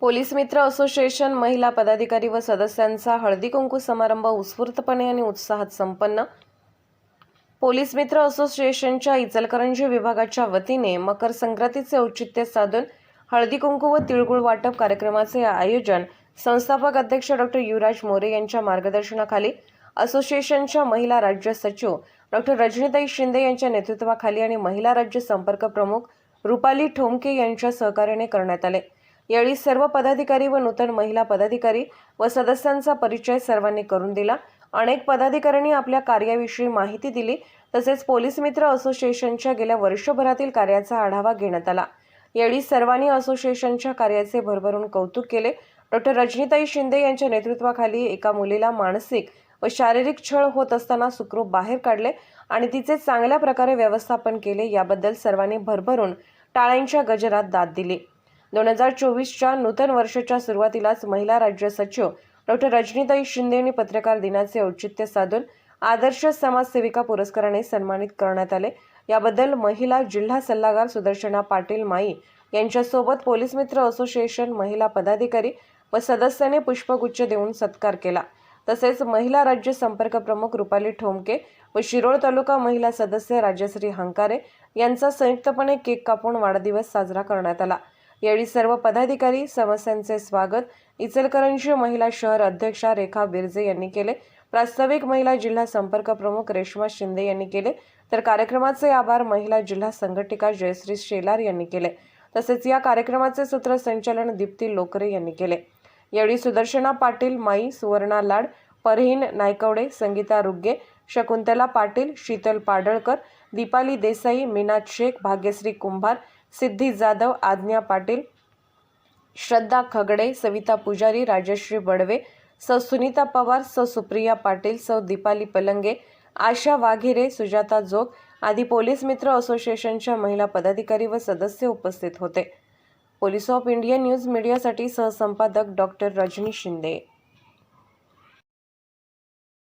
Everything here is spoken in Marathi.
पोलीस मित्र असोसिएशन महिला पदाधिकारी व सदस्यांचा हळदी कुंकू समारंभ उत्स्फूर्तपणे आणि उत्साहात संपन्न. पोलीस मित्र असोसिएशनच्या इचलकरंजी विभागाच्या वतीने मकर संक्रांतीचे औचित्य साधून हळदी कुंकू व तिळगुळ वाटप कार्यक्रमाचे आयोजन संस्थापक अध्यक्ष डॉक्टर युवराज मोरे यांच्या मार्गदर्शनाखाली असोसिएशनच्या महिला राज्य सचिव डॉक्टर रजनीताई शिंदे यांच्या नेतृत्वाखाली आणि महिला राज्य संपर्क प्रमुख रुपाली ठोमके यांच्या सहकार्याने करण्यात आले. यावेळी सर्व पदाधिकारी व नूतन महिला पदाधिकारी व सदस्यांचा परिचय सर्वांनी करून दिला. अनेक पदाधिकाऱ्यांनी आपल्या कार्याविषयी माहिती दिली. तसेच पोलीस मित्र असोसिएशनच्या गेल्या वर्षभरातील कार्याचा आढावा घेण्यात आला. यावेळी सर्वांनी असोसिएशनच्या कार्याचे भरभरून कौतुक केले. डॉक्टर रजनीताई शिंदे यांच्या नेतृत्वाखाली एका मुलीला मानसिक व शारीरिक छळ होत असताना सुखरूप बाहेर काढले आणि तिचे चांगल्या प्रकारे व्यवस्थापन केले याबद्दल सर्वांनी भरभरून टाळ्यांच्या गजरात दाद दिली. दोन हजार चोवीसच्या नूतन वर्षाच्या सुरुवातीलाच महिला राज्य सचिव डॉक्टर रजनीताई शिंदे यांनी पत्रकार दिनाचे औचित्य साधून आदर्श समाजसेविका पुरस्काराने सन्मानित करण्यात आले. याबद्दल महिला जिल्हा सल्लागार सुदर्शना पाटील माई यांच्यासोबत पोलीस मित्र असोसिएशन महिला पदाधिकारी व सदस्याने पुष्पगुच्छ देऊन सत्कार केला. तसेच महिला राज्य संपर्क प्रमुख रुपाली ठोमके व शिरोळ तालुका महिला सदस्य राजश्री हंकारे यांचा संयुक्तपणे केक कापून वाढदिवस साजरा करण्यात आला. यावेळी सर्व पदाधिकारी समस्यांचे स्वागत इचलकरंजी महिला शहर अध्यक्षा रेखा बिरजे यांनी केले. प्रास्ताविक महिला जिल्हा संपर्क प्रमुख रेश्मा शिंदे यांनी केले. तर कार्यक्रमाचे आभार महिला जिल्हा संघटिका जयश्री शेलार यांनी केले. तसेच या कार्यक्रमाचे सूत्रसंचालन दीप्ती लोकरे यांनी केले. यावेळी सुदर्शना पाटील माई सुवर्णा लाड परहीन नायकवडे संगीता रुग्गे शकुंतला पाटील शीतल पाडळकर दीपाली देसाई मीनाथ शेख भाग्यश्री कुंभार सिद्धी जाधव आज्ञा पाटील श्रद्धा खगडे सविता पुजारी राजश्री बडवे सौ सुनीता पवार सौ सुप्रिया पाटील सौ दीपाली पलंगे आशा वाघिरे सुजाता जोग आदी पोलीस मित्र असोसिएशनच्या महिला पदाधिकारी व सदस्य उपस्थित होते. पोलीस ऑफ इंडिया न्यूज मीडियासाठी सहसंपादक डॉक्टर रजनी शिंदे.